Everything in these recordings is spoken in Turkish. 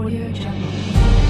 Audio Jungle.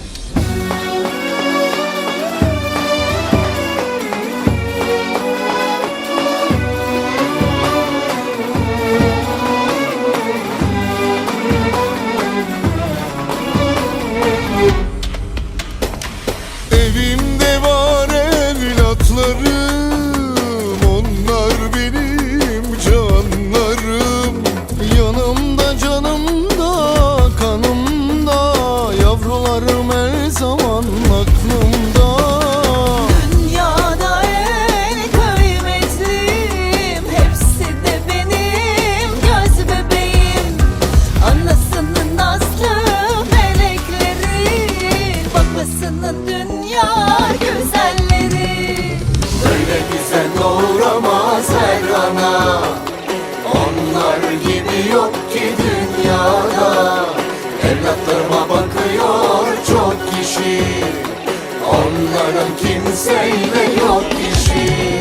Babasının dünya güzelleri. Böyle güzel doğuramaz her ana. Onlar gibi yok ki dünyada. Evlatlarıma bakıyor çok kişi. Onların kimseyle yok işi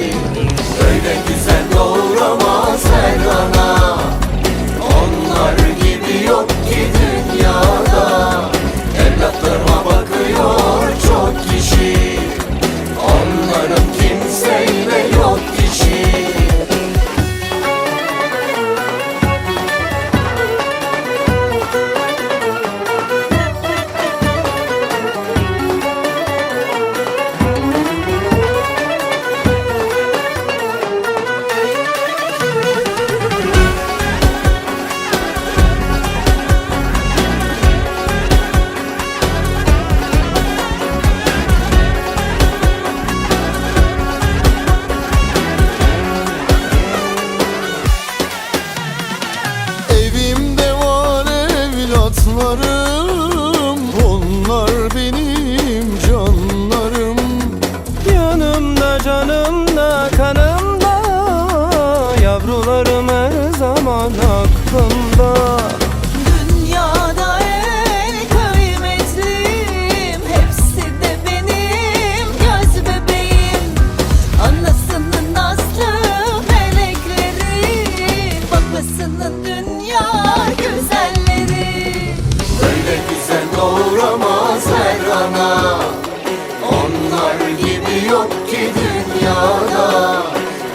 yok ki dünyada.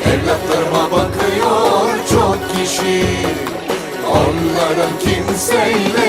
Evlatlarıma bakıyor çok kişi. Onların kimseyle